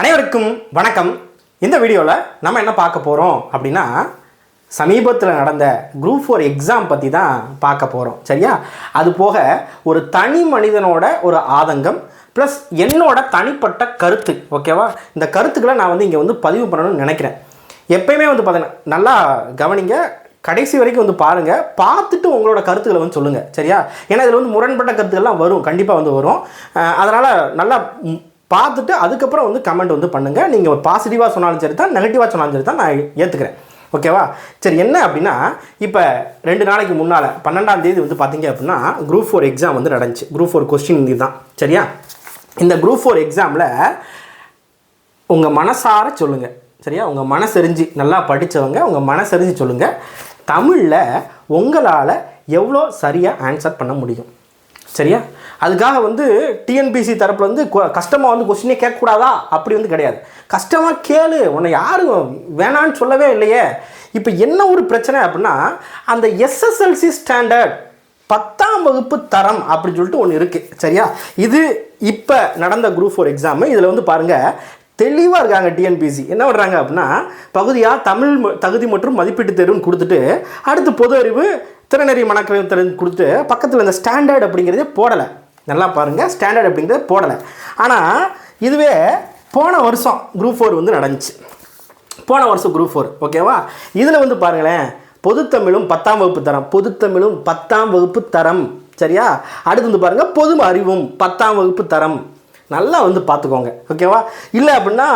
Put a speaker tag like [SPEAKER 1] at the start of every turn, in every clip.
[SPEAKER 1] அனைவருக்கும் வணக்கம். இந்த வீடியோவில் நம்ம என்ன பார்க்க போகிறோம் அப்படின்னா சமீபத்தில் நடந்த குரூப் ஃபோர் எக்ஸாம் பற்றி தான் பார்க்க போகிறோம் சரியா? அது போக ஒரு தனி மனிதனோட ஒரு ஆதங்கம் ப்ளஸ் என்னோட தனிப்பட்ட கருத்து. ஓகேவா இந்த கருத்துக்களை நான் வந்து இங்கே வந்து பதிவு பண்ணணும்னு நினைக்கிறேன். எப்பயுமே வந்து பார்த்தீங்கன்னா நல்லா கவனிங்க. கடைசி வரைக்கும் வந்து பாருங்கள் பார்த்துட்டு உங்களோட கருத்துக்களை வந்து சொல்லுங்கள் சரியா? ஏன்னா இதில் வந்து முரண்பட்ட கருத்துக்கள்லாம் வரும். கண்டிப்பாக வந்து வரும். அதனால் நல்லா பார்த்துட்டு அதுக்கப்புறம் வந்து கமெண்ட் வந்து பண்ணுங்கள் நீங்கள் பாசிட்டிவாக சொன்னாலும் சரி தான் நெகட்டிவாக சொன்னாலும் சரி தான் நான் ஏற்றுக்கிறேன் ஓகேவா சரி என்ன அப்படின்னா இப்போ ரெண்டு நாளைக்கு முன்னால் பன்னெண்டாம் தேதி வந்து பார்த்தீங்க அப்படின்னா குரூப் ஃபோர் எக்ஸாம் வந்து நடந்துச்சு. குரூப் ஃபோர் கொஸ்டின் இது தான். சரியா? இந்த குரூப் ஃபோர் எக்ஸாமில் உங்கள் மனசார சொல்லுங்கள் சரியா? உங்கள் மனசெறிஞ்சு நல்லா படித்தவங்க உங்கள் மனசெறிஞ்சு சொல்லுங்கள் தமிழில் உங்களால் எவ்வளோ சரியாக ஆன்சர் பண்ண முடியும். சரியா? அதுக்காக வந்து டிஎன்பிசி தரப்பில் வந்து கஷ்டமாக வந்து கொஸ்டினே கேட்கக்கூடாதா? அப்படி வந்து கிடையாது. கஷ்டமாக கேளு. உன்னை யாரும் வேணான்னு சொல்லவே இல்லையே. இப்போ என்ன ஒரு பிரச்சனை அப்படின்னா அந்த எஸ்எஸ்எல்சி ஸ்டாண்டர்ட் பத்தாம் வகுப்பு தரம் அப்படின்னு சொல்லிட்டு ஒன்று இருக்குது சரியா? இது இப்போ நடந்த குரூப் ஃபோர் எக்ஸாமு இதில் வந்து பாருங்கள் தெளிவாக இருக்காங்க டிஎன்பிசி என்ன பண்ணுறாங்க அப்படின்னா பகுதியாக தமிழ் ம- தகுதி மற்றும் மதிப்பீட்டு தேர்வுன்னு கொடுத்துட்டு அடுத்து பொது அறிவு திறனறி மனக்கிழமை திறன் கொடுத்துட்டு பக்கத்தில் இந்த ஸ்டாண்டர்ட் அப்படிங்கிறதே போடலை. நல்லா பாருங்கள் ஸ்டாண்டர்ட் அப்படிங்கிறதே போடலை. ஆனால் இதுவே போன வருஷம் குரூப் ஃபோர் வந்து நடந்துச்சு. போன வருஷம் குரூப் ஃபோர் ஓகேவா இதில் வந்து பாருங்களேன் பொதுத்தமிழும் பத்தாம் வகுப்பு தரம் பொதுத்தமிழும் பத்தாம் வகுப்பு தரம் சரியா? அடுத்து வந்து பாருங்கள் பொது அறிவும் பத்தாம் வகுப்பு தரம். நல்லா வந்து பார்த்துக்கோங்க ஓகேவா இல்லை அப்படின்னா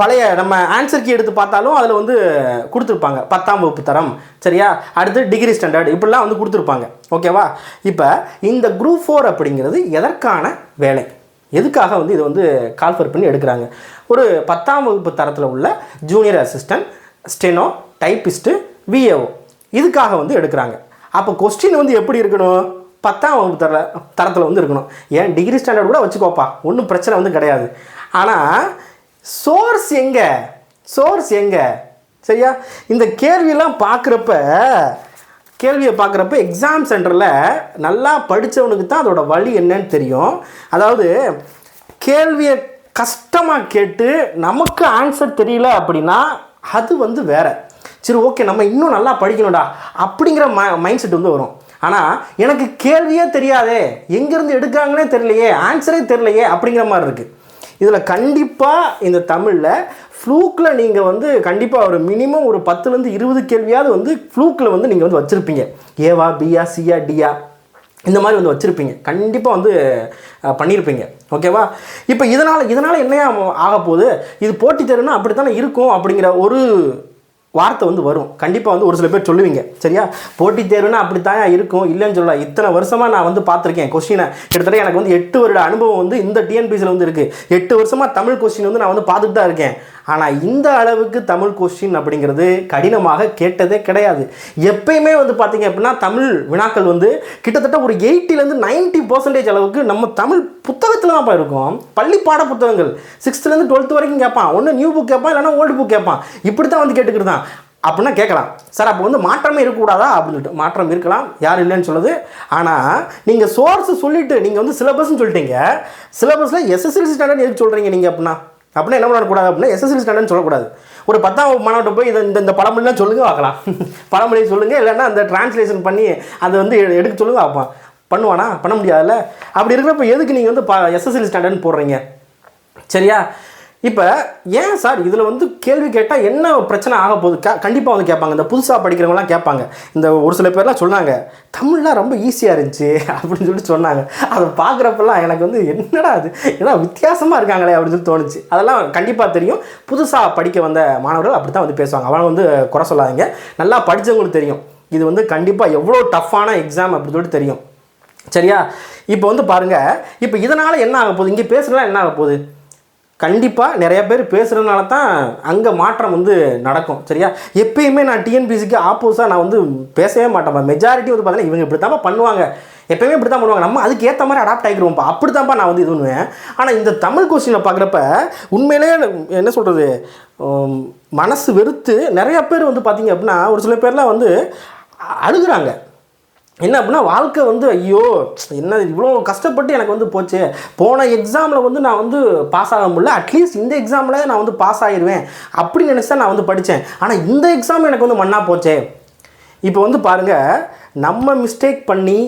[SPEAKER 1] பழைய நம்ம ஆன்சர் கீ எடுத்து பார்த்தாலும் அதில் வந்து கொடுத்துருப்பாங்க. பத்தாம் வகுப்பு தரம் சரியா? அடுத்து டிகிரி ஸ்டாண்டர்ட் இப்படிலாம் வந்து கொடுத்துருப்பாங்க ஓகேவா இப்போ இந்த குரூப் ஃபோர் அப்படிங்கிறது எதற்கான வேலை? எதுக்காக வந்து இதை வந்து கால்ஃபர் பண்ணி எடுக்கிறாங்க? ஒரு பத்தாம் வகுப்பு தரத்தில் உள்ள junior assistant steno typist VAO இதுக்காக வந்து எடுக்கிறாங்க. அப்போ கொஸ்டின் வந்து எப்படி இருக்கணும்? பத்தாம் வகுப்பு தர தரத்தில் வந்து இருக்கணும். ஏன்? டிகிரி ஸ்டாண்டர்ட் கூட வச்சுக்கோப்பா. ஒன்றும் பிரச்சனை வந்து கிடையாது. ஆனால் சோர்ஸ் எங்கே? சோர்ஸ் எங்கே? சரியா? இந்த கேள்வியெல்லாம் பார்க்குறப்ப கேள்வியை பார்க்குறப்ப எக்ஸாம் சென்டரில் நல்லா படித்தவனுக்கு தான் அதோட வழி என்னன்னு தெரியும். அதாவது கேள்வியை கஷ்டமாக கேட்டு நமக்கு ஆன்சர் தெரியல அப்படின்னா அது வந்து வேற. சரி ஓகே நம்ம இன்னும் நல்லா படிக்கணும்டா. அப்படிங்கிற ம மைண்ட் செட் வந்து வரும். ஆனால் எனக்கு கேள்வியே தெரியாதே. எங்கேருந்து எடுக்கிறாங்கன்னே தெரியலையே. ஆன்சரே தெரியலையே அப்படிங்கிற மாதிரி இருக்குது இதில் கண்டிப்பாக இந்த தமிழில் ஃப்ளூக்கில் நீங்கள் வந்து கண்டிப்பாக ஒரு மினிமம் ஒரு பத்துலேருந்து இருபது கேள்வியாவது வந்து ஃப்ளூக்கில் வந்து நீங்கள் வந்து வச்சுருப்பீங்க. ஏவா பியா சியா டியா இந்த மாதிரி வந்து வச்சுருப்பீங்க. கண்டிப்பாக வந்து பண்ணியிருப்பீங்க ஓகேவா இப்போ இதனால் இதனால் என்னையா ஆக போகுது? இது போட்டி தேர்வுனா அப்படி தானே இருக்கும் அப்படிங்கிற ஒரு வார்த்தை வந்து வரும். கண்டிப்பாக வந்து ஒரு சில பேர் சொல்லுவீங்க. சரியா? போட்டித் தேர்வுனா அப்படி தான் இருக்கும்? இல்லைன்னு சொல்ல இத்தனை வருஷமாக நான் வந்து பார்த்துருக்கேன் கொஸ்டினை கிட்டத்தட்ட எனக்கு வந்து எட்டு வருட அனுபவம் வந்து இந்த டிஎன்பிசியில் வந்து இருக்குது எட்டு வருஷமாக தமிழ் கொஸ்டின் வந்து நான் வந்து பார்த்துட்டு தான் இருக்கேன். ஆனால் இந்த அளவுக்கு தமிழ் கொஸ்டின் அப்படிங்கிறது கடினமாக கேட்டதே கிடையாது. எப்பயுமே வந்து பார்த்தீங்க அப்படின்னா தமிழ் வினாக்கள் வந்து கிட்டத்தட்ட ஒரு எயிட்டிலேருந்து நைன்ட்டி பர்சன்டேஜ் அளவுக்கு நம்ம தமிழ் புத்தகத்தில் தான் இருக்கும். பள்ளி பாட புத்தகங்கள். சிக்ஸ்த்துலேருந்து டுவெல்த் வரைக்கும் கேட்பான். ஒன்று நியூ புக் கேட்பான் இல்லைன்னா ஓல்டு புக் கேட்பான். இப்படி தான் வந்து கேட்டுக்கிட்டு தான் அப்படின்னா கேட்கலாம். சார் அப்போ வந்து மாற்றமே இருக்கக்கூடாதா? அப்படின்னு சொல்லிட்டு. மாற்றம் இருக்கலாம். யார் இல்லைன்னு சொல்லுது. ஆனால் நீங்கள் சோர்ஸ் சொல்லிவிட்டு நீங்கள் வந்து சிலபஸ்ன்னு சொல்லிட்டீங்க. சிலபஸில் எஸ்எஸ்எல்சி ஸ்டாண்டர்ட் எதுக்கு சொல்கிறீங்க நீங்கள் அப்படின்னா? அப்படின்னா என்ன பண்ணக்கூடாது அப்படின்னா எஸ்எஸ்எல்சி ஸ்டாண்டர்ட்னு சொல்லக்கூடாது. ஒரு பத்தாம் மாணவர்கிட்ட போய் இதை இந்த இந்த பழமொழிலாம் சொல்லுங்க பார்க்கலாம். பழமொழி சொல்லுங்கள் இல்லைன்னா அந்த டிரான்ஸ்லேஷன் பண்ணி அதை வந்து எடுக்க சொல்லுங்க பார்ப்பான் பண்ணுவானா? பண்ண முடியாதுல்ல. அப்படி இருக்கிறப்ப எதுக்கு நீங்கள் வந்து எஸ்எஸ்எல்சி ஸ்டாண்டர்ட்னு போடுறீங்க? சரியா? இப்போ ஏன் சார் இதில் வந்து கேள்வி கேட்டால் என்ன பிரச்சனை ஆக போகுது? க கண்டிப்பாக வந்து கேட்பாங்க. இந்த புதுசாக படிக்கிறவங்களாம் கேட்பாங்க. இந்த ஒரு சில பேர்லாம் சொன்னாங்க தமிழ்லாம் ரொம்ப ஈஸியாக இருந்துச்சு அப்படின்னு சொல்லிட்டு சொன்னாங்க. அதை பார்க்குறப்பெல்லாம் எனக்கு வந்து என்னடா அது ஏன்னா வித்தியாசமாக இருக்காங்களே அப்படின்னு சொல்லி தோணுச்சு. அதெல்லாம் கண்டிப்பாக தெரியும். புதுசாக படிக்க வந்த மாணவர்கள் அப்படி தான் வந்து பேசுவாங்க. அவங்க வந்து குறை சொல்லாதீங்க. நல்லா படித்தவங்களுக்கு தெரியும். இது வந்து கண்டிப்பாக எவ்வளோ டஃப்பான எக்ஸாம் அப்படின்னு சொல்லிட்டு தெரியும். சரியா? இப்போ வந்து பாருங்கள் இப்போ இதனால் என்ன ஆக போகுது? இங்கே பேசுகிறதுலாம் என்ன ஆக போகுது? கண்டிப்பாக நிறைய பேர் பேசுகிறதுனால தான் அங்கே மாற்றம் வந்து நடக்கும் சரியா? எப்பயுமே நான் டிஎன்பிசிக்கு ஆப்போஸாக நான் வந்து பேசவே மாட்டேன். மெஜாரிட்டி வந்து பார்த்தீங்கன்னா இவங்க இப்படி தான்ப்பா பண்ணுவாங்க. எப்பயுமே இப்படி தான் பண்ணுவாங்க. நம்ம அதுக்கு ஏற்ற மாதிரி அடாப்ட் ஆகிக்கிறோம்ப்பா அப்படி தான்ப்பா நான் வந்து இது பண்ணுவேன். ஆனால் இந்த தமிழ் கொஸ்டினை பார்க்குறப்ப உண்மையிலே என்ன சொல்கிறது மனசு வெறுத்து நிறைய பேர் வந்து பார்த்தீங்க அப்படின்னா ஒரு சில பேர்லாம் வந்து அழுகுறாங்க. என்ன அப்படின்னா வாழ்க்கை வந்து ஐயோ என்ன இவ்வளோ கஷ்டப்பட்டு எனக்கு வந்து போச்சு. போன எக்ஸாமில் வந்து நான் வந்து பாஸ் ஆக முடியல. அட்லீஸ்ட் இந்த எக்ஸாமில் நான் வந்து பாஸ் ஆகிடுவேன் அப்படின்னு நினச்சி தான் நான் வந்து படித்தேன் ஆனால் இந்த எக்ஸாம் எனக்கு வந்து மண்ணாக போச்சே. இப்போ வந்து பாருங்கள் நம்ம மிஸ்டேக் பண்ணி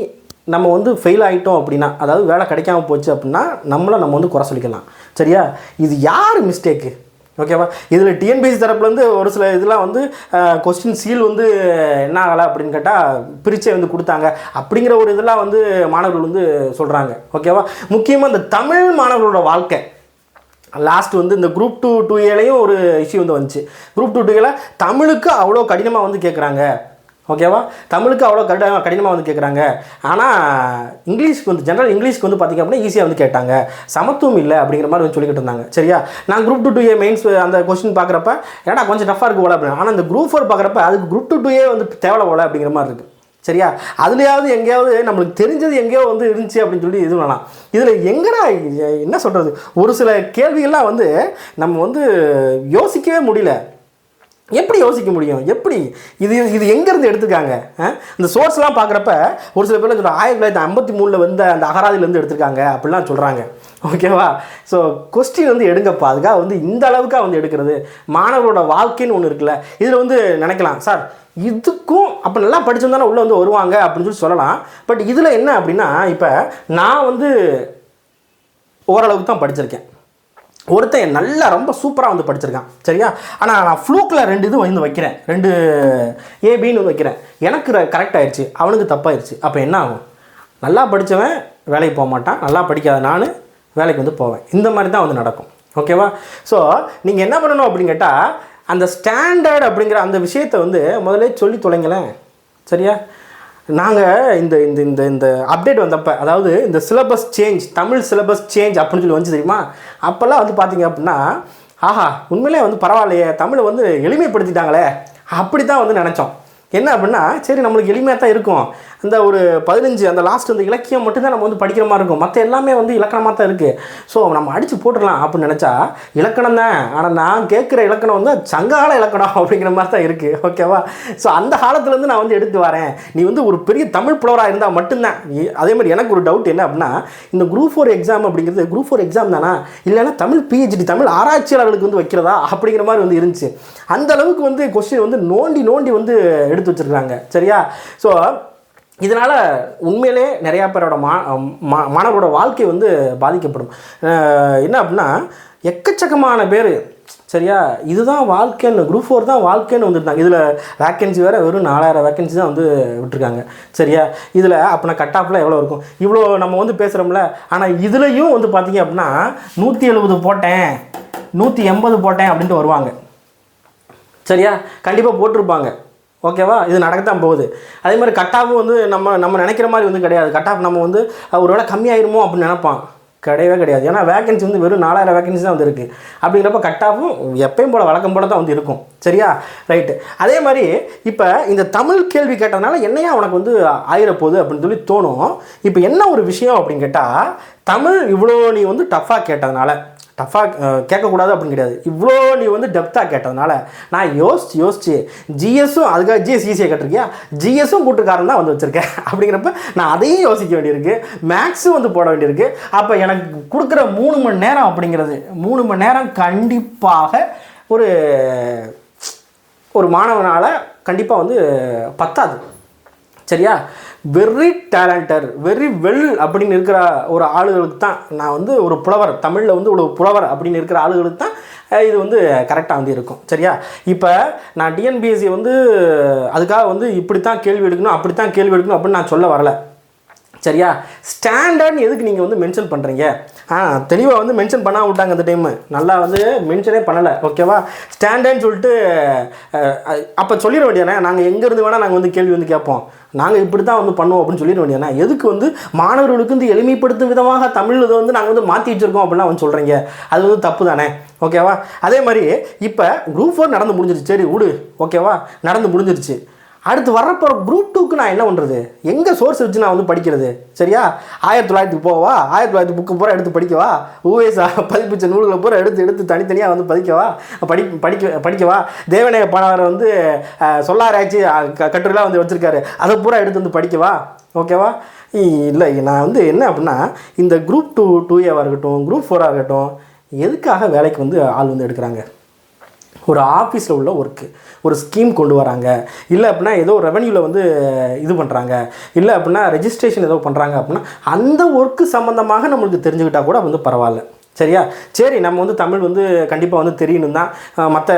[SPEAKER 1] நம்ம வந்து ஃபெயில் ஆகிட்டோம் அப்படின்னா அதாவது வேலை கிடைக்காம போச்சு அப்படின்னா நம்மளை நம்ம வந்து குறை சொல்லிக்கலாம். சரியா? இது யார் மிஸ்டேக்கு ஓகேவா? இதில் டிஎன்பிஎஸ்சி தரப்புலேருந்து ஒரு சில இதெல்லாம் வந்து கொஸ்டின் சீல் வந்து என்ன ஆகலை அப்படின்னு கேட்டால் பிரிச்சே வந்து கொடுத்தாங்க. அப்படிங்கிற ஒரு இதெல்லாம் வந்து மாணவர்கள் வந்து சொல்கிறாங்க ஓகேவா? முக்கியமாக இந்த தமிழ் மாணவர்களோட வாழ்க்கை. லாஸ்ட் வந்து இந்த குரூப் டூ டூ ஏலையும் ஒரு இஷ்யூ வந்து வந்துச்சு. குரூப் டூ டூ ஏல தமிழுக்கு அவ்வளோ கடினமாக வந்து கேட்குறாங்க ஓகேவா தமிழுக்கு அவ்வளோ கடின கடினமாக வந்து கேட்குறாங்க ஆனால் இங்கிலீஷ்க்கு வந்து ஜென்ரல் இங்கிலீஷ்க்கு வந்து பார்த்திங்க அப்படின்னா ஈஸியாக வந்து கேட்டாங்க. சமத்துவம் இல்லை அப்படிங்கிற மாதிரி வந்து சொல்லிக்கிட்டு இருந்தாங்க. சரியா? நான் group two two A mains அந்த கொஸ்டின் பார்க்குறப்ப ஏன்னா கொஞ்சம் டஃப்பாக இருக்கு போல அப்படின்னு. ஆனால் இந்த குரூப் ஃபோர் பார்க்குறப்ப அதுக்கு குரூப் டூ டூ ஏ வந்து தேவை போல அப்படிங்கிற மாதிரி இருக்குது சரியா? அதுலேயாவது எங்கேயாவது நம்மளுக்கு தெரிஞ்சது எங்கேயோ வந்து இருந்துச்சு அப்படின்னு சொல்லி இது வேணாம் இதில் எங்கடா என்ன சொல்கிறது ஒரு சில கேள்விகள்லாம் வந்து நம்ம வந்து யோசிக்கவே முடியல. எப்படி யோசிக்க முடியும்? எப்படி? இது இது எங்கேருந்து எடுத்துருக்காங்க? இந்த சோர்ஸ்லாம் பார்க்குறப்ப ஒரு சில பேர் சொல்கிறாங்க ஆயிரத்தி தொள்ளாயிரத்தி ஐம்பத்தி மூணில் வந்து அந்த அகராதிலேருந்து எடுத்திருக்காங்க அப்படிலாம் சொல்கிறாங்க ஓகேவா ஸோ கொஸ்டின் வந்து எடுங்கப்பா. அதுக்காக வந்து இந்த அளவுக்காக வந்து எடுக்கிறது. மாணவரோட வாழ்க்கைன்னு ஒன்று இருக்குல்ல இதில் வந்து நினைக்கலாம். சார் இதுக்கும் அப்போ நல்லா படிச்சிருந்தானே உள்ளே வந்து வருவாங்க அப்படின்னு சொல்லி சொல்லலாம். பட் இதில் என்ன அப்படின்னா இப்போ நான் வந்து ஓரளவுக்கு தான் படிச்சிருக்கேன். ஒருத்தன் நல்லா ரொம்ப சூப்பராக வந்து படிச்சிருக்கான் சரியா? ஆனால் நான் ஃப்ளூக்கில் ரெண்டு இது வந்து வைக்கிறேன். ரெண்டு ஏபின்னு வைக்கிறேன். எனக்கு கரெக்ட் ஆயிடுச்சு அவனுக்கு தப்பாயிருச்சு. அப்போ என்ன ஆகும்? நல்லா படித்தவன் வேலைக்கு போக மாட்டான் நல்லா படிக்காத நான் வேலைக்கு வந்து போவேன். இந்த மாதிரி தான் வந்து நடக்கும் ஓகேவா ஸோ நீங்கள் என்ன பண்ணணும் அப்படின்னு கேட்டால் அந்த ஸ்டாண்டர்ட் அப்படிங்கிற அந்த விஷயத்தை வந்து முதல்ல சொல்லி தொலைங்களேன் சரியா? நாங்கள் இந்த இந்த இந்த இந்த அப்டேட் வந்தப்போ அதாவது இந்த syllabus change Tamil syllabus change அப்படின்னு சொல்லி வந்து தெரியுமா? அப்போல்லாம் வந்து பார்த்தீங்க அப்படின்னா ஆஹா உண்மையிலே வந்து பரவாயில்லையே தமிழை வந்து எளிமைப்படுத்திட்டாங்களே அப்படி தான் வந்து நினச்சோம். என்ன அப்படின்னா சரி நம்மளுக்கு எளிமையாக தான் இருக்கும். இந்த ஒரு பதினஞ்சு அந்த லாஸ்ட் இந்த இலக்கியம் மட்டும்தான் நம்ம வந்து படிக்கிற மாதிரி இருக்கும். மற்ற எல்லாமே வந்து இலக்கணமாக தான் இருக்குது ஸோ நம்ம அடித்து போட்டுடலாம் அப்படின்னு நினச்சா இலக்கணம் தான். ஆனால் நான் கேட்குற இலக்கணம் வந்து சங்கால இலக்கணம் அப்படிங்கிற மாதிரி தான் இருக்குது ஓகேவா ஸோ அந்த காலத்துலேருந்து நான் வந்து எடுத்து வரேன். நீ வந்து ஒரு பெரிய தமிழ் புலவராக இருந்தால் மட்டும்தான். அதே மாதிரி எனக்கு ஒரு டவுட் என்ன அப்படின்னா இந்த குரூப் ஃபோர் எக்ஸாம் அப்படிங்கிறது குரூப் ஃபோர் எக்ஸாம் தானா? இல்லைன்னா தமிழ் பிஹெச்டி தமிழ் ஆராய்ச்சியாளர்களுக்கு வந்து வைக்கிறதா? அப்படிங்கிற மாதிரி வந்து இருந்துச்சு. அந்த அளவுக்கு வந்து கொஸ்டின் வந்து நோண்டி நோண்டி வந்து எடுத்து வச்சுருக்காங்க. சரியா? ஸோ இதனால் உண்மையிலே நிறையா பேரோட மா மா- மாணவரோட வாழ்க்கை வந்து பாதிக்கப்படும். என்ன அப்படின்னா எக்கச்சக்கமான பேர். சரியா? இதுதான் வாழ்க்கைன்னு குரூப் ஃபோர் தான் வாழ்க்கைன்னு வந்துட்டாங்க இதில் வேக்கன்சி வேறு வெறும் நாலாயிரம் வேக்கன்சி தான் வந்து விட்டுருக்காங்க. சரியா? இதில் அப்படின்னா கட் எவ்வளோ இருக்கும்? இவ்வளோ நம்ம வந்து பேசுகிறோம்ல ஆனால் இதுலேயும் வந்து பார்த்திங்க அப்படின்னா நூற்றி எழுபது போட்டேன். நூற்றி எண்பது போட்டேன் அப்படின்ட்டு வருவாங்க. சரியா? கண்டிப்பாக போட்டிருப்பாங்க. ஓகேவா? இது நடக்கத்தான் போகுது. அதே மாதிரி கட் ஆஃப் வந்து நம்ம நம்ம நினைக்கிற மாதிரி வந்து கிடையாது. கட் ஆஃப் நம்ம வந்து ஒரு வேளை கம்மியாயிருமோ அப்படின்னு நினைப்பான். கிடையவே கிடையாது. ஏன்னா வேகன்சி வந்து வெறும் நாலாயிரம் வேகன்சி தான் வந்து இருக்குது அப்படிங்கிறப்ப கட் ஆஃபும் எப்பயும் போல் வழக்கம் போல தான் வந்து இருக்கும். சரியா? ரைட்டு அதே மாதிரி இப்போ இந்த தமிழ் கேள்வி கேட்டதுனால என்னையா உனக்கு வந்து ஆயிரப்போகுது அப்படின்னு சொல்லி தோணும். இப்போ என்ன ஒரு விஷயம் அப்படின்னு கேட்டால் தமிழ் இவ்வளோ நீ வந்து டஃப்பாக கேட்டதுனால. டஃபாக கேட்கக்கூடாது அப்படின்னு கிடையாது. இவ்வளோ நீ வந்து டெப்த்தாக கேட்டதுனால நான் யோசிச்சு யோசிச்சு ஜிஎஸும் அதுக்காக ஜிஎஸ் ஈஸியாக கேட்டிருக்கியா? ஜிஎஸும் கூட்டுக்காரன் தான் வந்து வச்சுருக்கேன். அப்படிங்கிறப்ப நான் அதையும் யோசிக்க வேண்டியிருக்கு. மேக்ஸும் வந்து போட வேண்டியிருக்கு. அப்போ எனக்கு கொடுக்குற மூணு மணி நேரம் அப்படிங்கிறது மூணு மணி நேரம் கண்டிப்பாக ஒரு ஒரு மாணவனால் கண்டிப்பாக வந்து பத்தாது. சரியா? வெரி டேலண்டர் வெரி வெல் அப்படின்னு இருக்கிற ஒரு ஆளுகளுக்கு தான் நான் வந்து ஒரு புலவர். தமிழில் வந்து ஒரு புலவர் அப்படின்னு இருக்கிற ஆளுகளுக்கு தான் இது வந்து கரெக்டாக வந்து இருக்கும். சரியா? இப்போ நான் டிஎன்பிஎஸ்சி வந்து அதுக்காக வந்து இப்படி தான் கேள்வி எடுக்கணும் அப்படி தான் கேள்வி எடுக்கணும் அப்படின்னு நான் சொல்ல வரல. சரியா? ஸ்டாண்டர்ட்னு எதுக்கு நீங்கள் வந்து மென்ஷன் பண்ணுறீங்க ஆ தெளிவாக வந்து மென்ஷன் பண்ணா விட்டாங்க அந்த டைமு நல்லா வந்து மென்ஷனே பண்ணலை ஓகேவா ஸ்டாண்டர்ட்னு சொல்லிட்டு அப்போ சொல்லிட வேண்டியதானே நாங்கள் எங்கேருந்து வேணால் நாங்கள் வந்து கேள்வி வந்து கேட்போம். நாங்கள் இப்படி தான் வந்து பண்ணுவோம் அப்படின்னு சொல்லிட வேண்டியதுனா எதுக்கு வந்து மாணவர்களுக்கு வந்து எளிமைப்படுத்தும் விதமாக தமிழ் இதை வந்து நாங்கள் வந்து மாற்றி வச்சுருக்கோம் அப்படிலாம் வந்து சொல்கிறீங்க அது வந்து தப்பு தானே ஓகேவா அதே மாதிரி இப்போ குரூப் ஃபோர் நடந்து முடிஞ்சிருச்சு. சரி விடு. ஓகேவா நடந்து முடிஞ்சிருச்சு. அடுத்து வரப்போகிற குரூப் டூக்கு நான் என்ன பண்ணுறது எங்கே சோர்ஸ் வச்சு நான் வந்து படிக்கிறது? சரியா? ஆயிரத்தி தொள்ளாயிரத்துக்கு போவா? ஆயிரத்தி தொள்ளாயிரத்து புக்கு பூரா எடுத்து படிக்கவா? ஊவேசா பதிப்பிச்ச நூல்களை பூரா எடுத்து எடுத்து தனித்தனியாக வந்து பதிக்கவா? படி படிக்க படிக்கவா? தேவனைய பாணவர் வந்து சொல்லாராய்ச்சி க- கட்டுரைலாம் வந்து வச்சுருக்காரு. அதை பூரா எடுத்து வந்து படிக்கவா? ஓகேவா இல்லை நான் வந்து என்ன அப்படின்னா இந்த குரூப் டூ டூ ஏவாக இருக்கட்டும் குரூப் ஃபோராக இருக்கட்டும் எதுக்காக வேலைக்கு வந்து ஆள் வந்து எடுக்கிறாங்க? ஒரு ஆஃபீஸில் உள்ள ஒர்க்கு ஒரு ஸ்கீம் கொண்டு வராங்க. இல்லை அப்படின்னா ஏதோ ரெவன்யூவில் வந்து இது பண்ணுறாங்க. இல்லை அப்படின்னா ரெஜிஸ்ட்ரேஷன் ஏதோ பண்ணுறாங்க அப்படின்னா அந்த ஒர்க்கு சம்மந்தமாக நம்மளுக்கு தெரிஞ்சுக்கிட்டால் கூட வந்து பரவாயில்ல. சரியா? சரி நம்ம வந்து தமிழ் வந்து கண்டிப்பாக வந்து தெரியணும் தான். மற்ற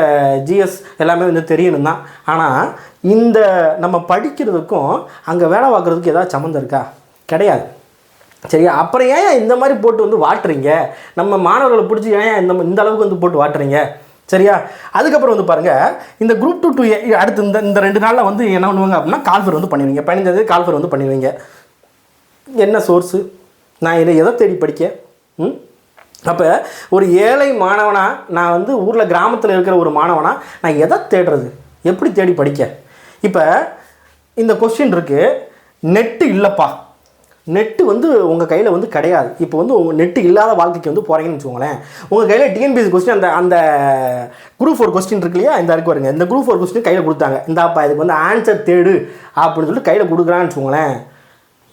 [SPEAKER 1] ஜிஎஸ் எல்லாமே வந்து தெரியணும் தான். ஆனால் இந்த நம்ம படிக்கிறதுக்கும் அங்கே வேலை பார்க்குறதுக்கும் ஏதாவது சம்மந்தம் இருக்கா? கிடையாது. சரியா? அப்புறம் ஏன் இந்த மாதிரி போட்டு வந்து வாட்டுறீங்க? நம்ம மாணவர்களை பிடிச்சி ஏன் இந்த இந்த அளவுக்கு வந்து போட்டு வாட்டுறீங்க? சரியா? அதுக்கப்புறம் வந்து பாருங்கள் இந்த குரூப் டூ டூ அடுத்து இந்த இந்த ரெண்டு நாளில் வந்து என்ன பண்ணுவாங்க அப்படின்னா கால்ஃபர் வந்து பண்ணுவீங்க பதினஞ்சது கால்ஃபர் வந்து பண்ணுவீங்க என்ன சோர்ஸு நான் இதை எதை தேடி படிக்க? ம்? அப்போ ஒரு ஏழை மாணவனாக நான் வந்து ஊரில் கிராமத்தில் இருக்கிற ஒரு மாணவனாக நான் எதை தேடுறது? எப்படி தேடி படிக்க? இப்போ இந்த கொஸ்டின் இருக்குது நெட்டு இல்லைப்பா. நெட்டு வந்து உங்கள் கையில் வந்து கிடையாது. இப்போ வந்து உங்கள் நெட்டு இல்லாத வாழ்க்கைக்கு வந்து போகிறீங்கன்னு வச்சுக்கோங்களேன். உங்கள் கையில் டிஎன்பிஎஸ்சி கொஸ்டின் அந்த அந்த குரூப் ஃபோர் கொஸ்டின் இருக்கு இல்லையா? இந்த இருக்கு வருங்க இந்த குரூப் ஃபோர் கொஸ்டின் கையில் கொடுத்தாங்க. இந்தாப்பா இதுக்கு வந்து ஆன்சர் தேடு அப்படின்னு சொல்லிட்டு கையில் கொடுக்குறான்னு வச்சுக்கோங்களேன்.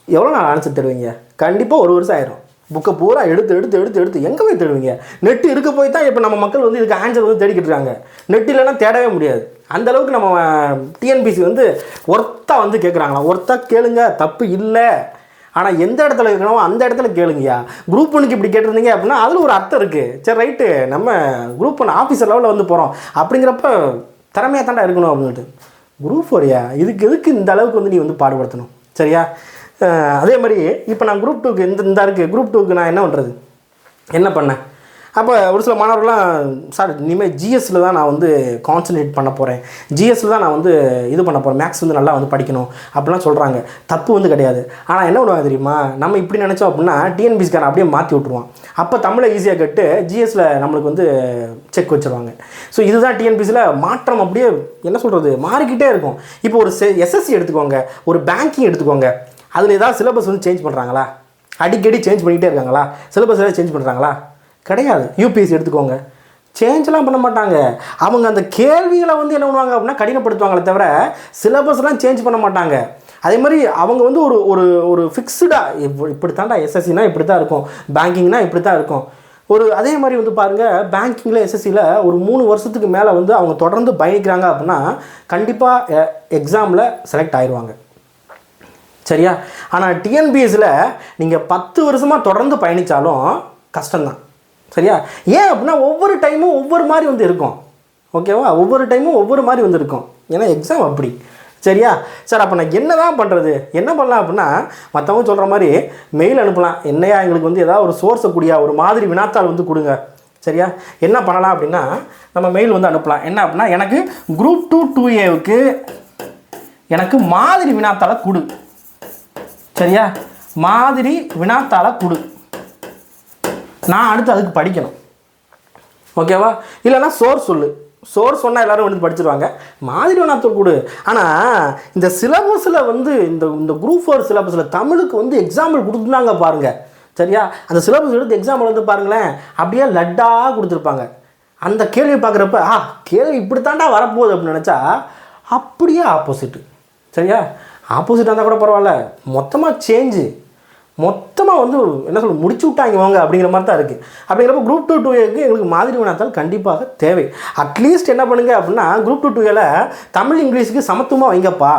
[SPEAKER 1] எவ்வளோ நாள் ஆன்சர் தேடுவீங்க? கண்டிப்பாக ஒரு வருஷம் ஆயிரும். புக்கை பூரா எடுத்து எடுத்து எடுத்து எடுத்து எங்கே போய் தேடுவீங்க? நெட்டு இருக்க போய் தான் இப்போ நம்ம மக்கள் வந்து இதுக்கு ஆன்சர் வந்து தேடிக்கிட்டு இருக்காங்க. நெட் இல்லைன்னா தேடவே முடியாது. அந்த அளவுக்கு நம்ம டிஎன்பிசி வந்து ஒர்த்தாக வந்து கேட்குறாங்களா ஒர்த்தாக கேளுங்க. தப்பு இல்லை. ஆனால் எந்த இடத்துல இருக்கணுமோ அந்த இடத்துல கேளுங்கய்யா. குரூப் ஒன்றுக்கு இப்படி கேட்டிருந்தீங்க அப்படின்னா அதில் ஒரு அர்த்தம் இருக்குது சரி ரைட்டு. நம்ம குரூப் ஒன் ஆஃபீஸர் லெவலில் வந்து போகிறோம் அப்படிங்கிறப்ப திறமையாக தாண்டா இருக்கணும் அப்படின்ட்டு குரூப் ஒரியா இதுக்கு எதுக்கு இந்த அளவுக்கு வந்து நீ வந்து பாடுபடுத்தணும். சரியா? அதே மாதிரி இப்போ நான் குரூப் டூக்கு இந்த இந்த இருக்குது குரூப் டூக்கு நான் என்ன பண்ணுறது என்ன பண்ணேன்? அப்போ ஒரு சில மாணவர்கள்லாம் சார் இனிமேல் ஜிஎஸ்சில் தான் நான் வந்து கான்சன்ட்ரேட் பண்ண போகிறேன் ஜிஎஸ்சில் தான் நான் வந்து இது பண்ண போகிறேன் மேக்ஸ் வந்து நல்லா வந்து படிக்கணும். அப்படிலாம் சொல்கிறாங்க தப்பு வந்து கிடையாது. ஆனால் என்ன பண்ணுவாங்க தெரியுமா? நம்ம இப்படி நினச்சோம் அப்படின்னா டிஎன்பிசிக்காரன் அப்படியே மாற்றி விட்ருவான் அப்போ தமிழை ஈஸியாக கட்டு ஜிஎஸ்சில் நம்மளுக்கு வந்து செக் வச்சுருவாங்க. ஸோ இதுதான் டிஎன்பிசியில் மாற்றம் அப்படியே என்ன சொல்கிறது மாறிக்கிட்டே இருக்கும். இப்போ ஒரு எஸ்எஸ்சி எடுத்துக்கோங்க. ஒரு பேங்கிங் எடுத்துக்கோங்க. அதில் ஏதாவது சிலபஸ் வந்து சேஞ்ச் பண்ணுறாங்களா அடிக்கடி சேஞ்ச் பண்ணிக்கிட்டே இருக்காங்களா? சிலபஸ் ஏதாவது சேஞ்ச் பண்ணுறாங்களா கிடையாது. யூபிஎஸ்சி எடுத்துக்கோங்க. சேஞ்செலாம் பண்ண மாட்டாங்க. அவங்க அந்த கேள்விகளை வந்து என்ன பண்ணுவாங்க அப்படின்னா கடினப்படுத்துவாங்களே தவிர சிலபஸ்லாம் சேஞ்ச் பண்ண மாட்டாங்க. அதே மாதிரி அவங்க வந்து ஒரு ஒரு ஒரு ஃபிக்ஸ்டாக இப்படி இப்படி தாண்டா எஸ்எஸ்சினா இப்படி தான் இருக்கும். பேங்கிங்னா இப்படி தான் இருக்கும். ஒரு அதே மாதிரி வந்து பாருங்கள் பேங்கிங்கில் எஸ்எஸ்சியில் ஒரு மூணு வருஷத்துக்கு மேலே வந்து அவங்க தொடர்ந்து பயணிக்கிறாங்க அப்படின்னா கண்டிப்பாக எக்ஸாமில் செலக்ட் ஆயிடுவாங்க சரியா? ஆனால் டிஎன்பிஎஸ்சியில் நீங்கள் பத்து வருஷமாக தொடர்ந்து பயணித்தாலும் கஷ்டம்தான். சரியா? ஏன் அப்படின்னா ஒவ்வொரு டைமும் ஒவ்வொரு மாதிரி வந்து இருக்கும். ஓகேவா ஒவ்வொரு டைமும் ஒவ்வொரு மாதிரி வந்து இருக்கும். ஏன்னா எக்ஸாம் அப்படி. சரியா? சார் அப்போ நான் என்ன தான் பண்ணுறது என்ன பண்ணலாம் அப்படின்னா மற்றவங்க சொல்கிற மாதிரி மெயில் அனுப்பலாம். என்னையா எங்களுக்கு வந்து ஏதாவது ஒரு சோர்ஸை கூடியா ஒரு மாதிரி வினாத்தாள் வந்து கொடுங்க. சரியா? என்ன பண்ணலாம் அப்படின்னா நம்ம மெயில் வந்து அனுப்பலாம். என்ன அப்படின்னா எனக்கு குரூப் டூ டூ ஏவுக்கு எனக்கு மாதிரி வினாத்தாளை கொடு. சரியா? மாதிரி வினாத்தாளை கொடு. நான் அடுத்து அதுக்கு படிக்கணும். ஓகேவா இல்லைன்னா சோர் சொல்லு. சோர் சொன்னால் எல்லோரும் வந்து படிச்சிருவாங்க. மாதிரி வினாத்தாள் கொடு. ஆனால் இந்த சிலபஸில் வந்து இந்த இந்த குரூப் ஃபோர் சிலபஸில் தமிழுக்கு வந்து எக்ஸாம்பிள் கொடுத்துருந்தாங்க பாருங்கள் சரியா? அந்த சிலபஸ் எடுத்து எக்ஸாம்பிள் வந்து பாருங்களேன். அப்படியே லட்டாக கொடுத்துருப்பாங்க. அந்த கேள்வி பார்க்குறப்ப ஆ கேள்வி இப்படி தாண்டா வரப்போகுது அப்படின்னு நினச்சா அப்படியே ஆப்போசிட்டு சரியா? ஆப்போசிட்டாக இருந்தால் கூட பரவாயில்ல. மொத்தமாக சேஞ்சு மொத்தமாக வந்து என்ன சொல்ல முடிச்சு விட்டாங்க வாங்க அப்படிங்கிற மாதிரி தான் இருக்குது அப்படிங்கிறப்ப குரூப் டூ டூ ஏக்கு எங்களுக்கு மாதிரி வினாத்தால் கண்டிப்பாக தேவை. அட்லீஸ்ட் என்ன பண்ணுங்க அப்படின்னா குரூப் டூ டூ ஏல தமிழ் இங்கிலீஷுக்கு சமத்துவமாக வைங்கப்பா.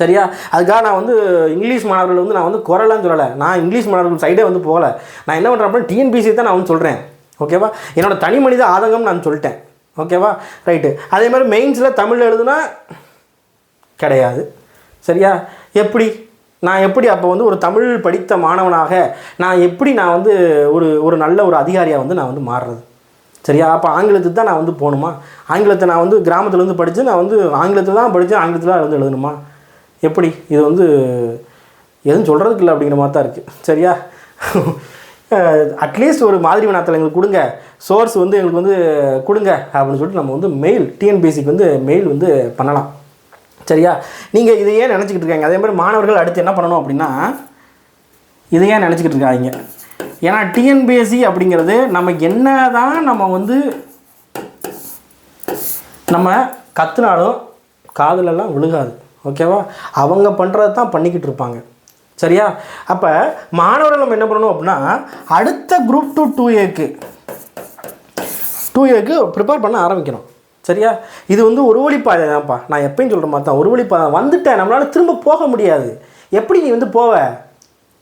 [SPEAKER 1] சரியா? அதுக்காக நான் வந்து இங்கிலீஷ் மாணவர்கள் வந்து நான் வந்து குரலான்னு சொல்லலை. நான் இங்கிலீஷ் மாணவர்கள் சைடே வந்து போகலை. நான் என்ன பண்ணுறேன் அப்படின்னா டிஎன்பிசி தான் நான் வந்து சொல்கிறேன் ஓகேவா என்னோட தனி மனித ஆதங்கம் நான் சொல்லிட்டேன். ஓகேவா ரைட்டு அதே மாதிரி மெயின்ஸில் தமிழ் எழுதுனா கிடையாது. சரியா? எப்படி? நான் எப்படி அப்போ வந்து ஒரு தமிழ் படித்த மாணவனாக நான் எப்படி நான் வந்து ஒரு ஒரு நல்ல ஒரு அதிகாரியாக வந்து நான் வந்து மாறுறது? சரியா? அப்போ ஆங்கிலத்துக்கு தான் நான் வந்து போகணுமா? ஆங்கிலத்தை நான் வந்து கிராமத்துலேருந்து படித்து நான் வந்து ஆங்கிலத்தில் தான் படித்தேன் ஆங்கிலத்தில் தான் வந்து எழுதணுமா? எப்படி? இது வந்து எதுவும் சொல்கிறதுக்கு இல்லை அப்படிங்கிற மாதிரி தான் இருக்குது சரியா? அட்லீஸ்ட் ஒரு மாதிரி வினாத்தில் எங்களுக்கு கொடுங்க. சோர்ஸ் வந்து எங்களுக்கு வந்து கொடுங்க அப்படின்னு சொல்லிட்டு நம்ம வந்து மெயில் டிஎன்பிஎஸ்சிக்கு வந்து மெயில் வந்து பண்ணலாம். சரியா? நீங்கள் இதையே நினச்சிக்கிட்டு இருக்காங்க. அதே மாதிரி மாணவர்கள் அடுத்து என்ன பண்ணணும் அப்படின்னா இதையே நினச்சிக்கிட்டு இருக்காங்க ஏன்னா டிஎன்பிஎஸ்சி அப்படிங்கிறது நம்ம என்ன தான் நம்ம வந்து நம்ம கற்றுனாலும் காதலெல்லாம் விழுகாது. ஓகேவா அவங்க பண்ணுறது தான் பண்ணிக்கிட்டு இருப்பாங்க. சரியா? அப்போ மாணவர்கள் நம்ம என்ன பண்ணணும் அப்படின்னா அடுத்த குரூப் டூ டூ ஏக்கு டூ ஏக்கு ப்ரிப்பேர் பண்ண ஆரம்பிக்கணும். சரியா? இது வந்து ஒரு வழிப்பாதை தான்ப்பா நான் எப்பயும் சொல்கிற மாதிரி தான் ஒரு வழிப்பாதை வந்துட்டேன். நம்மளால் திரும்ப போக முடியாது. எப்படி நீ வந்து போவ?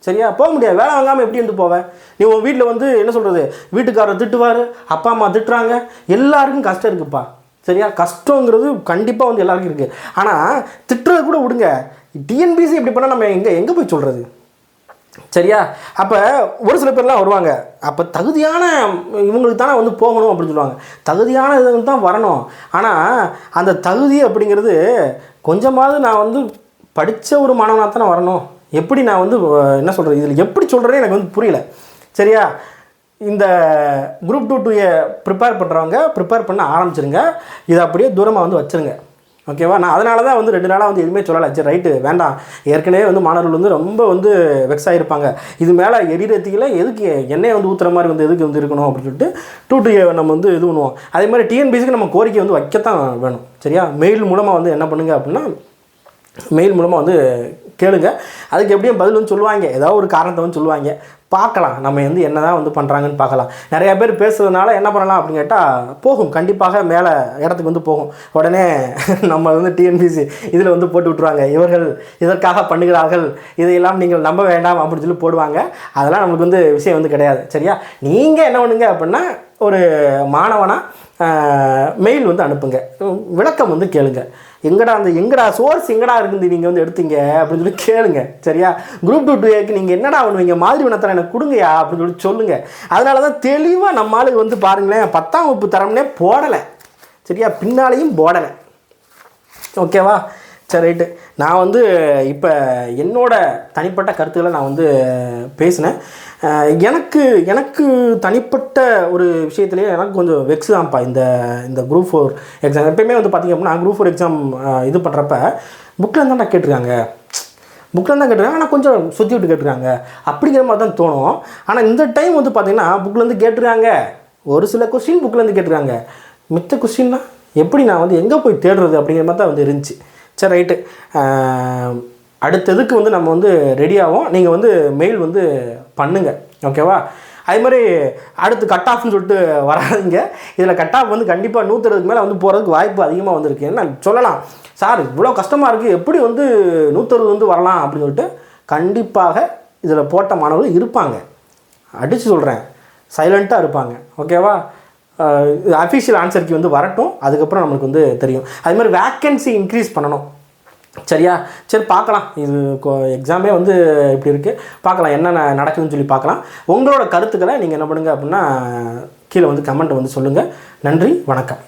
[SPEAKER 1] சரியா? போக முடியாது. வேலை வாங்காமல் எப்படி வந்து போவ? நீ உன் வீட்டில் வந்து என்ன சொல்கிறது வீட்டுக்காரர் திட்டுவார். அப்பா அம்மா திட்டுறாங்க. எல்லாருக்கும் கஷ்டம் இருக்குப்பா. சரியா? கஷ்டங்கிறது கண்டிப்பாக வந்து எல்லாருக்கும் இருக்குது ஆனால் திட்டுறது கூட விடுங்க. டிஎன்பிசி இப்படி பண்ணால் நம்ம எங்கே எங்கே போய் சொல்கிறது சரியா? அப்போ ஒரு சில பேர்லாம் வருவாங்க. அப்போ தகுதியான இவங்களுக்கு தானே வந்து போகணும் அப்படின்னு சொல்லுவாங்க. தகுதியான இது தான் வரணும். ஆனால் அந்த தகுதி அப்படிங்கிறது கொஞ்சமாவது நான் வந்து படித்த ஒரு மாணவனாக தானே வரணும். எப்படி நான் வந்து என்ன சொல்கிறது இதில் எப்படி சொல்கிறேன்னு எனக்கு வந்து புரியல. சரியா? இந்த குரூப் டூ டூயை ஏ ப்ரிப்பேர் பண்ணுறவங்க ப்ரிப்பேர் பண்ண ஆரம்பிச்சிருங்க. இதை அப்படியே தூரமாக வந்து வச்சுருங்க. ஓகேவா? நான் அதனால தான் வந்து ரெண்டு நாளாக வந்து எதுவுமே சொல்லலை. சரி ரைட்டு வேண்டாம். ஏற்கனவே வந்து மாணவர்கள் வந்து ரொம்ப வந்து வெக்ஸ் ஆகிருப்பாங்க இது மேலே எரிரத்தியில் எதுக்கு எண்ணெய் வந்து ஊற்றுற மாதிரி வந்து எதுக்கு வந்து இருக்கணும் அப்படின்னு சொல்லிட்டு டூ டூ நம்ம வந்து இது பண்ணுவோம். அதே மாதிரி டிஎன்பிசிக்கு நம்ம கோரிக்கை வந்து வைக்கத்தான் வேணும். சரியா? மெயில் மூலமாக வந்து என்ன பண்ணுங்க அப்படின்னா மெயில் மூலமாக வந்து கேளுங்க. அதுக்கு எப்படியும் பதில் வந்து சொல்லுவாங்க. ஏதாவது ஒரு காரணத்தை வந்து சொல்லுவாங்க. பார்க்கலாம். நம்ம வந்து என்ன தான் வந்து பண்ணுறாங்கன்னு பார்க்கலாம். நிறைய பேர் பேசுறதுனால என்ன பண்ணலாம் அப்படின்னு கேட்டால் போகும். கண்டிப்பாக மேலே இடத்துக்கு வந்து போகும். உடனே நம்ம வந்து டிஎன்பிசி இதில் வந்து போட்டு விட்ருவாங்க இவர்கள் இதற்காக பண்ணுகிறார்கள். இதையெல்லாம் நீங்கள் நம்ப வேண்டாம் அப்படின்னு சொல்லி போடுவாங்க. அதெல்லாம் நம்மளுக்கு வந்து விஷயம் வந்து கிடையாது. சரியா? நீங்கள் என்ன பண்ணுங்க அப்படின்னா ஒரு மாணவனாக மெயில் வந்து அனுப்புங்க. விளக்கம் வந்து கேளுங்க. எங்கடா அந்த எங்கடா சோர்ஸ் எங்கடா இருக்குது நீங்கள் வந்து எடுத்தீங்க? அப்படின்னு சொல்லி கேளுங்க. சரியா? குரூப் டூ டூ ஏக்கு நீங்கள் என்னடா பண்ணுவீங்க? மாதிரி வினத்தில் எனக்கு கொடுங்கயா அப்படின்னு சொல்லி சொல்லுங்கள் அதனால தான் தெளிவாக நம்ம ஆளுங்க வந்து பாருங்களேன் பத்தாம் வகுப்பு தரம்னே போடலை. சரியா? பின்னாலையும் போடலை. ஓகேவா? சரி ரைட்டு. நான் வந்து இப்போ என்னோட தனிப்பட்ட கருத்துக்களை நான் வந்து பேசினேன். எனக்கு எனக்கு தனிப்பட்ட ஒரு விஷயத்துலேயே எனக்கு கொஞ்சம் வெக்ஸ் தான்ப்பா இந்த இந்த குரூப் ஃபோர் எக்ஸாம் எப்பயுமே வந்து பார்த்திங்க அப்படின்னா குரூப் ஃபோர் எக்ஸாம் இது பண்ணுறப்ப புக்கில் தான் கேட்டிருக்காங்க. புக்கில் தான் கேட்டிருக்காங்க. ஆனால் கொஞ்சம் சுற்றி விட்டு கேட்டிருக்காங்க. அப்படிங்கிற மாதிரி தான் தோணும். ஆனால் இந்த டைம் வந்து பார்த்திங்கன்னா புக்லேருந்து கேட்டிருக்காங்க. ஒரு சில கொஸ்டின் புக்லேருந்து கேட்டிருக்காங்க. மித்த கொஸ்டின்னா எப்படி நான் வந்து எங்கே போய் தேடுறது அப்படிங்கிற மாதிரி தான் வந்து இருந்துச்சு. சரி ரைட்டு அடுத்ததுக்கு வந்து நம்ம வந்து ரெடியாகும் நீங்கள் வந்து மெயில் வந்து பண்ணுங்கள் ஓகேவா அதே மாதிரி அடுத்து கட் ஆஃப்னு சொல்லிட்டு வராதீங்க. இதில் கட் ஆஃப் வந்து கண்டிப்பாக நூற்றுறதுக்கு மேலே வந்து போகிறதுக்கு வாய்ப்பு அதிகமாக வந்திருக்கு. என்ன சொல்லலாம்? சார் இவ்வளோ கஷ்டமாக இருக்குது எப்படி வந்து நூற்றறுபது வந்து வரலாம் அப்படின்னு சொல்லிட்டு கண்டிப்பாக இதில் போட்ட மாணவர்கள் இருப்பாங்க. அடித்து சொல்கிறேன் சைலண்ட்டாக இருப்பாங்க. ஓகேவா அஃபிஷியல் ஆன்சருக்கு வந்து வரட்டும். அதுக்கப்புறம் நம்மளுக்கு வந்து தெரியும். அது மாதிரி வேக்கன்சி இன்க்ரீஸ் பண்ணணும். சரியா? சரி பார்க்கலாம். இது எக்ஸாமே வந்து இப்படி இருக்குது பார்க்கலாம் என்னென்ன நடக்குதுன்னு சொல்லி பார்க்கலாம். உங்களோட கருத்துக்களை நீங்கள் என்ன பண்ணுங்கள் அப்படின்னா கீழே வந்து கமெண்ட் வந்து சொல்லுங்கள் நன்றி வணக்கம்.